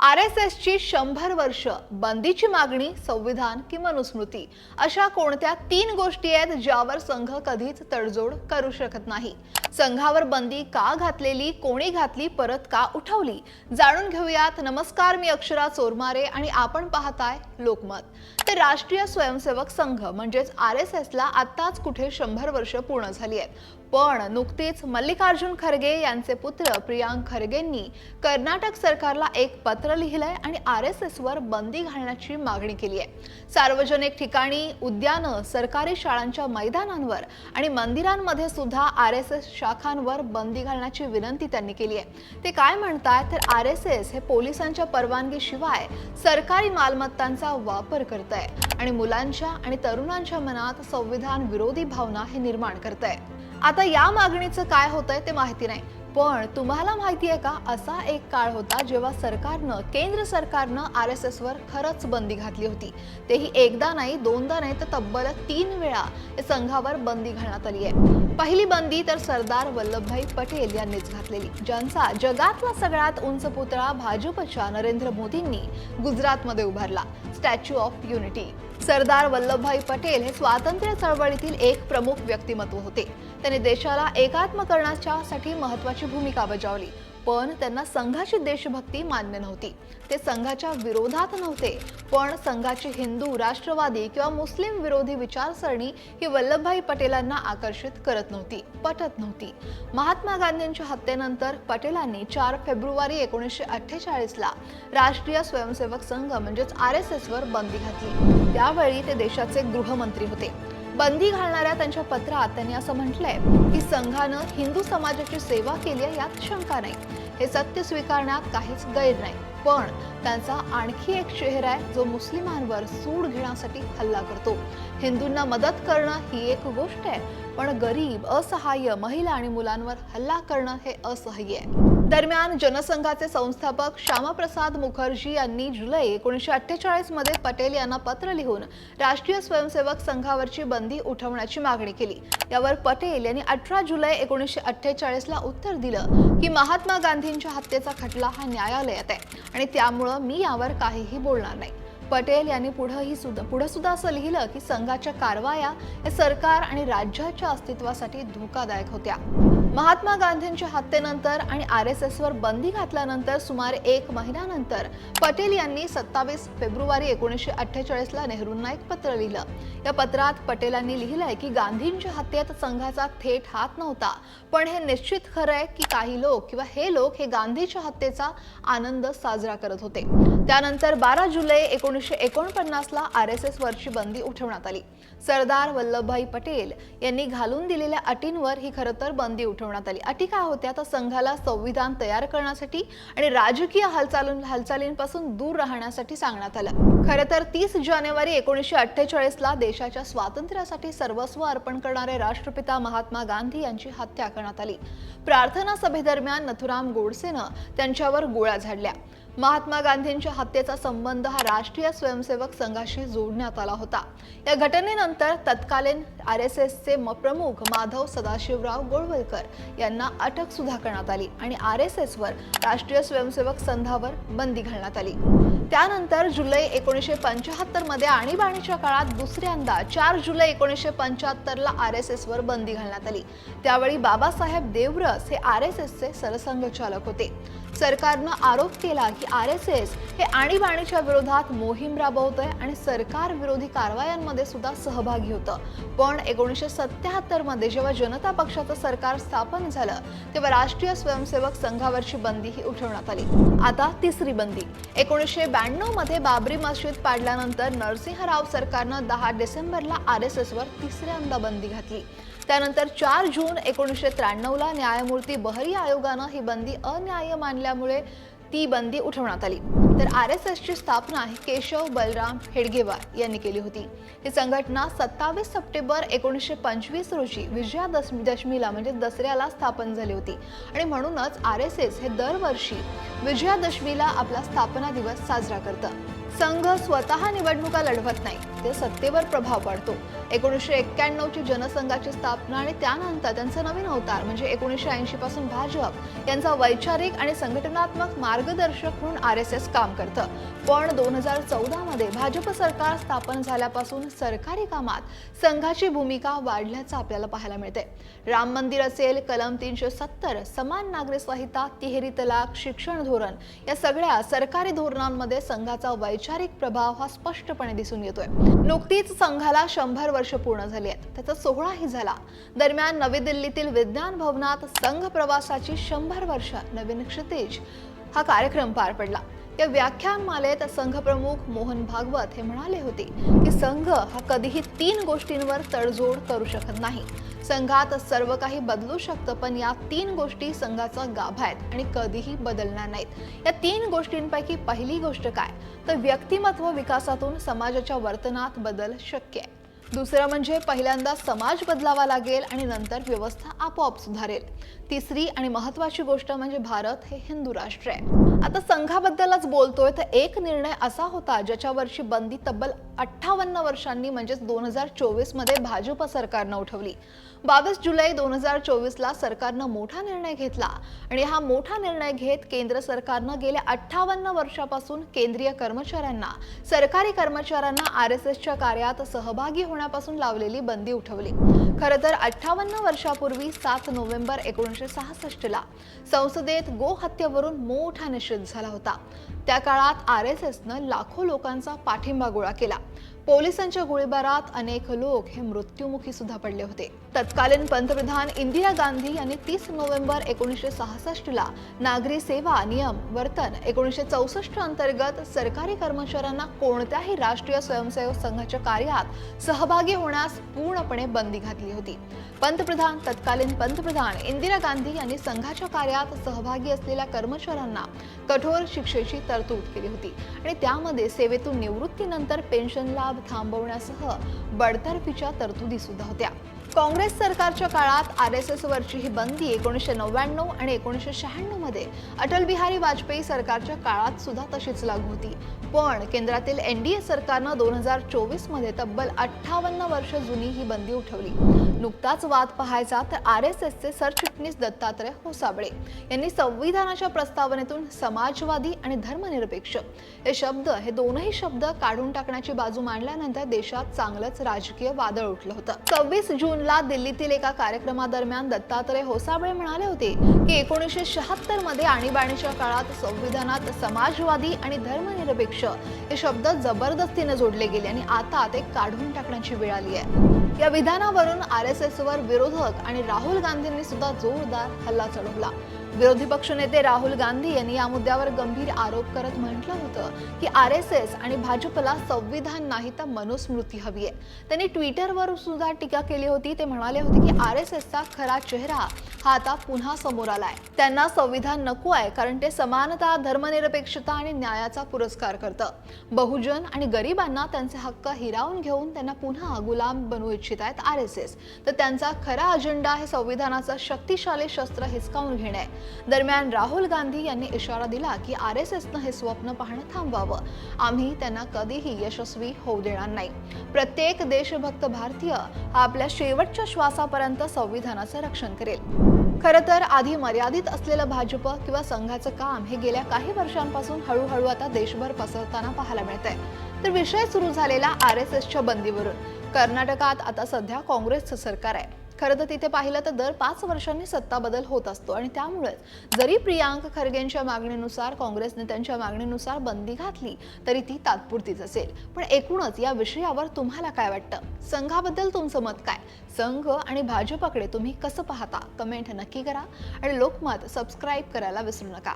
R S एसची शंभर वर्ष बंदीची मागणी संविधान की मनुस्मृती अशा कोणत्या तीन गोष्टी आहेत ज्यावर संघ कधीच तडजोड करू शकत नाही? संघावर बंदी का घातलेली कोणी घातली परत का उठवली? जाणून घेऊयात. नमस्कार मी अक्षरा चोरमारे आणि आपण पाहताय लोकमत. ते राष्ट्रीय स्वयंसेवक संघ म्हणजेच आर एस एसला आत्ताच कुठे शंभर वर्ष पूर्ण झाली आहेत? पण नुकतीच मल्लिकार्जुन खरगे यांचे पुत्र प्रियांक खरगेंनी कर्नाटक सरकारला एक पत्र लिहिलंय आणि आर एस एसवर बंदी घालण्याची मागणी केली आहे सार्वजनिक ठिकाणी उद्यानं सरकारी शाळांच्या मैदानांवर आणि मंदिरांमध्ये सुद्धा आर एस एस शाखांवर बंदी घालण्याची विनंती त्यांनी केली आहे ते काय म्हणताय तर आर एस एस हे पोलिसांच्या परवानगीशिवाय सरकारी मालमत्तांचा वापर करत आहे आणि मुलांच्या आणि तरुणांच्या मनात संविधान विरोधी भावना हे निर्माण करत आहे आता या मागणीचं काय होतंय ते माहिती नाही. पण तुम्हाला माहिती आहे का असा एक काळ होता जेव्हा सरकारनं केंद्र सरकारनं आर एस एसवर खरंच बंदी घातली होती. तेही एकदा नाही दोनदा नाही तर तब्बल तीन वेळा संघावर बंदी घालण्यात आली आहे. पहिली बंदी तर सरदार वल्लभभाई पटेल यांनीच घातलेली ज्यांचा जगातला सगळ्यात उंच पुतळा भाजपच्या नरेंद्र मोदींनी गुजरातमध्ये उभारला statue of unity Sardar Vallabhbhai Patel हे स्वातंत्र्य चळवळीतील एक प्रमुख व्यक्तिमत्व होते. त्यांनी देशाला एकात्म करण्याच्यासाठी महत्वाची भूमिका बजावली. पण त्यांना संघाची देशभक्ती मान्य नव्हती. ते संघाच्या विरोधात नव्हते. पण संघाची हिंदू राष्ट्रवादी किंवा मुस्लिम विरोधी विचारसरणी ही वल्लभभाई पटेलांना आकर्षित करत नव्हती पटत नव्हती. महात्मा गांधींच्या हत्येनंतर पटेलांनी चार फेब्रुवारी एकोणीसशे अठ्ठेचाळीसला राष्ट्रीय स्वयंसेवक संघ म्हणजेच आर एस एसवर बंदी घातली. त्यावेळी ते देशाचे गृहमंत्री होते. बंदी घालणाऱ्या त्यांच्या पत्रात त्यांनी असं म्हटलंय की संघानं हिंदू समाजाची सेवा केली आहे यात शंका नाही. हे सत्य स्वीकारण्यात काहीच गैर नाही. पण त्यांचा आणखी एक चेहरा आहे जो मुस्लिमांवर सूड घेण्यासाठी हल्ला करतो. हिंदूंना मदत करणं ही एक गोष्ट आहे पण गरीब असहाय्य महिला आणि मुलांवर हल्ला करणं हे असहाय्य आहे. दरम्यान जनसंघाचे संस्थापक श्यामाप्रसाद मुखर्जी यांनी जुलै एकोणीसशे अठ्ठेचाळीसमध्ये पटेल यांना पत्र लिहून राष्ट्रीय स्वयंसेवक संघावरची बंदी उठवण्याची मागणी केली. यावर पटेल यांनी अठरा जुलै एकोणीसशे अठ्ठेचाळीस ला उत्तर दिलं की महात्मा गांधींच्या हत्येचा खटला हा न्यायालयात आहे आणि त्यामुळं मी यावर काहीही बोलणार नाही. पटेल यांनी पुढंही सुद्धा पुढं सुद्धा असं लिहिलं की संघाच्या कारवाया हे सरकार आणि राज्याच्या अस्तित्वासाठी धोकादायक होत्या. महात्मा गांधींच्या हत्येनंतर आणि आर एस एस वर बंदी घातल्यानंतर सुमारे एक महिन्यानंतर पटेल यांनी सत्तावीस फेब्रुवारी एकोणीसशे अठ्ठेचाळीस ला नेहरूंना एक पत्र लिहिलं. या पत्रात पटेलांनी लिहिलंय की गांधींच्या हत्येत संघाचा थेट हात नव्हता. पण हे निश्चित खरं आहे की काही लोक किंवा हे लोक हे गांधीच्या हत्येचा आनंद साजरा करत होते. त्यानंतर बारा जुलै एकोणीसशे एकोणपन्नास ला आर एस एस वरची बंदी उठवण्यात आली. सरदार वल्लभभाई पटेल यांनी घालून दिलेल्या अटींवर ही खरं तर बंदी उठवण्यात आली. अटी काय होत्या? तर संघाला संविधान तयार करण्यासाठी आणि राजकीय हालचालून हालचालींपासून दूर राहण्यासाठी सांगण्यात आलं. खरं तर तीस जानेवारी एकोणीसशे अठ्ठेचाळीस ला देशाच्या स्वातंत्र्यासाठी सर्वस्व अर्पण करणारे राष्ट्रपिता महात्मा गांधी यांची हत्या करण्यात आली. प्रार्थना सभेदरम्यान नथुराम गोडसेनं त्यांच्यावर गोळ्या झाडल्या. महात्मा गांधींच्या हत्येचा संबंध हा राष्ट्रीय स्वयंसेवक संघाशी जोडण्यात आला होता. या घटनेनंतर तत्कालीन आर एस एसचे प्रमुख माधव सदाशिवराव गोळवलकर यांना अटक सुद्धा करण्यात आली आणि आर एस एसवर राष्ट्रीय स्वयंसेवक संघावर बंदी घालण्यात आली. त्यानंतर जुलै एकोणीसशे पंच्याहत्तरमध्ये आणीबाणीच्या काळात दुसऱ्यांदा चार जुलै एकोणीसशे पंच्याहत्तरला आर एस एसवर बंदी घालण्यात आली. त्यावेळी बाबासाहेब देवरस हे आर एस एसचे सरसंघचालक होते. सरकारनं आरोप केला की आर एस एस हे आणीबाणीच्या विरोधात मोहीम राबवतंय आणि सरकार विरोधी कारवायांमध्ये सुद्धा सहभागी होतं. पण एकोणीसशे सत्याहत्तरमध्ये जेव्हा जनता पक्षाचं सरकार स्थापन झालं तेव्हा राष्ट्रीय स्वयंसेवक संघावरची बंदी ही उठवण्यात आली. आता तिसरी बंदी. एकोणीसशे ब्याण्णवमध्ये बाबरी मस्जिद पाडल्यानंतर नरसिंहराव सरकारनं दहा डिसेंबरला आर एस एसवर तिसऱ्यांदा बंदी घातली. त्यानंतर चार जून एकोणीसशे त्र्याण्णवला न्यायमूर्ती बहरी आयोगानं ही बंदी अन्याय्य मानल्यामुळे ती बंदी उठवण्यात आली. तर आर एस एसची स्थापना केशव बलराम हेडगेवार यांनी केली होती. ही संघटना सत्तावीस सप्टेंबर एकोणीसशे पंचवीस रोजी विजयादशमी दशमीला म्हणजे दसऱ्याला स्थापन झाली होती. आणि म्हणूनच आर एस एस हे दरवर्षी विजयादशमीला आपला स्थापना दिवस साजरा करतं. संघ स्वतः निवडणुका लढवत नाही. ते सत्तेवर प्रभाव पाडतो. एकोणीसशे एक्क्याण्णवची जनसंघाची स्थापना आणि त्यानंतर त्यांचा नवीन अवतार म्हणजे एकोणीसशे ऐंशी पासून भाजप यांचा वैचारिक आणि संघटनात्मक मार्गदर्शक म्हणून आर एस एस काम करतं. पण दोन हजार चौदामध्ये भाजप सरकार स्थापन झाल्यापासून सरकारी कामात संघाची भूमिका वाढल्याचं आपल्याला पाहायला मिळते राम मंदिर असेल कलम तीनशे सत्तर समान नागरिक संहिता तिहेरी तलाक शिक्षण धोरण या सगळ्या सरकारी धोरणांमध्ये संघाचा वैचारिक प्रभाव हा स्पष्टपणे दिसून येतोय. नुकतीच संघाला शंभर वर्ष पूर्ण झाली आहेत. त्याचा सोहळाही झाला. दरम्यान नवी दिल्लीतील विज्ञान भवनात संघ प्रवासाची शंभर वर्ष नवीन क्षितिज हा कार्यक्रम पार पडला. या व्याख्यानमालेत संघ प्रमुख मोहन भागवत हे म्हणाले होते की संघ हा कधीही तीन गोष्टींवर तडजोड करू शकत नाही. संघात सर्व काही बदलू शकतं पण या तीन गोष्टी संघाचा गाभा आहेत आणि कधीही बदलणार नाहीत. या तीन गोष्टींपैकी पहिली गोष्ट काय? तर व्यक्तिमत्व विकासातून समाजाच्या वर्तनात बदल शक्य आहे. दुसरं म्हणजे पहिल्यांदा समाज बदलावा लागेल आणि नंतर व्यवस्था आपोआप सुधारेल. तिसरी आणि महत्वाची गोष्ट म्हणजे भारत हे हिंदू राष्ट्र आहे. आता संघाबद्दलच बोलतोय. तर एक निर्णय असा होता ज्याच्या वर्षी बंदी तब्बल अठ्ठावन्न वर्षांनी म्हणजेच दोन हजार चोवीसमध्ये भाजप सरकारनं उठवली. बावीस जुलै दोन हजार चोवीसला सरकारनं मोठा निर्णय घेतला आणि हा मोठा निर्णय घेत केंद्र सरकारनं गेल्या अठ्ठावन्न वर्षापासून केंद्रीय कर्मचाऱ्यांना सरकारी कर्मचाऱ्यांना आर एस एसच्या कार्यात सहभागी होण्यापासून लावलेली बंदी उठवली. खरं तर अठ्ठावन्न वर्षापूर्वी सात नोव्हेंबर एकोणीसशे सहासष्टला संसदेत गोहत्येवरून मोठा निषेध झाला होता. त्या काळात आर एस एसनं लाखो लोकांचा पाठिंबा गोळा केला. पोलिसांच्या गोळीबारात अनेक लोक हे मृत्युमुखी सुद्धा पडले होते. तत्कालीन पंतप्रधान इंदिरा गांधी यांनी तीस नोव्हेंबर एकोणीसशे सहासष्टला नागरी सेवा नियम वर्तन एकोणीसशे चौसष्ट अंतर्गत सरकारी कर्मचाऱ्यांना कोणत्याही राष्ट्रीय स्वयंसेवक संघाच्या कार्यात सहभागी होण्यास पूर्णपणे बंदी घातली होती. पंतप्रधान तत्कालीन पंतप्रधान इंदिरा गांधी यांनी संघाच्या कार्यात सहभागी असलेल्या कर्मचाऱ्यांना कठोर शिक्षेची तरतूद केली होती आणि त्यामध्ये सेवेतून निवृत्तीनंतर पेन्शन लाभ थांबवण्यासह बडतर्फीच्या तरतुदी सुद्धा होत्या. काँग्रेस सरकारच्या काळात आर एस एस वरची ही बंदी एकोणीसशे नव्याण्णव आणि एकोणीसशे शहाण्णवमध्ये अटल बिहारी वाजपेयी सरकारच्या काळात सुद्धा तशीच लागू होती. पण केंद्रातील एनडीए सरकारनं दोन हजार चोवीसमध्ये तब्बल अठ्ठावन्न वर्ष जुनी ही बंदी उठवली. नुकताच वाद पाहायचा तर आर एस एसचे सरचिटणीस दत्तात्रय होसाबळे यांनी संविधानाच्या प्रस्तावनेतून समाजवादी आणि धर्मनिरपेक्ष हे शब्द हे दोनही शब्द काढून टाकण्याची बाजू मांडल्यानंतर देशात चांगलंच राजकीय वादळ उठलं होतं. सव्वीस जूनला दिल्लीतील एका कार्यक्रमादरम्यान दत्तात्रय होसाबळे म्हणाले होते की एकोणीसशे शहात्तरमध्ये आणीबाणीच्या काळात संविधानात समाजवादी आणि धर्मनिरपेक्ष हे शब्द जबरदस्तीने जोडले गेले आणि आता ते काढून टाकण्याची वेळ आली आहे. या विधानावरून आर एस एस वर विरोधक आणि राहुल गांधींनी सुद्धा जोरदार हल्ला चढवला. विरोधी पक्षनेते राहुल गांधी यांनी या मुद्द्यावर गंभीर आरोप करत म्हटलं होतं की आर एस एस आणि भाजपला संविधान नाही तर मनुस्मृती हवी आहे. त्यांनी ट्विटरवर सुद्धा टीका केली होती. ते म्हणाले होते की आर एस एसचा खरा चेहरा हा आता पुन्हा समोर आलाय. त्यांना संविधान नको आहे कारण ते समानता धर्मनिरपेक्षता आणि न्यायाचा पुरस्कार करतं. बहुजन आणि गरिबांना त्यांचे हक्क हिरावून घेऊन त्यांना पुन्हा गुलाम बनवू इच्छित आहेत आर एस एस. तर त्यांचा खरा अजेंडा हे संविधानाचं शक्तिशाली शस्त्र हिसकावून घेणे आहे. दरम्यान राहुल गांधी यांनी इशारा दिला की आर एस एसनं हे स्वप्न पाहणं थांबवावं. आम्ही त्यांना कधीही यशस्वी होऊ देणार नाही. प्रत्येक देशभक्त भारतीय हा आपल्या शेवटच्या श्वासापर्यंत संविधानाचं रक्षण करेल. खरं तर आधी मर्यादित असलेलं भाजप किंवा संघाचं काम हे गेल्या काही वर्षांपासून हळूहळू आता देशभर पसरताना पाहायला मिळतंय. तर विषय सुरू झालेला आर एस एसच्या बंदीवरून. कर्नाटकात आता सध्या काँग्रेसचं सरकार आहे. खरं तर तिथे पाहिलं तर दर पाच वर्षांनी सत्ता बदल होत असतो. आणि त्यामुळेच जरी प्रियांक खरगेंच्या मागणीनुसार काँग्रेस नेत्यांच्या मागणीनुसार बंदी घातली तरी ती तात्पुरतीच असेल. पण एकूणच या विषयावर तुम्हाला काय वाटतं? संघाबद्दल तुमचं मत काय? संघ आणि भाजपकडे तुम्ही कसं पाहता? कमेंट नक्की करा. आणि लोकमत सबस्क्राईब करायला विसरू नका.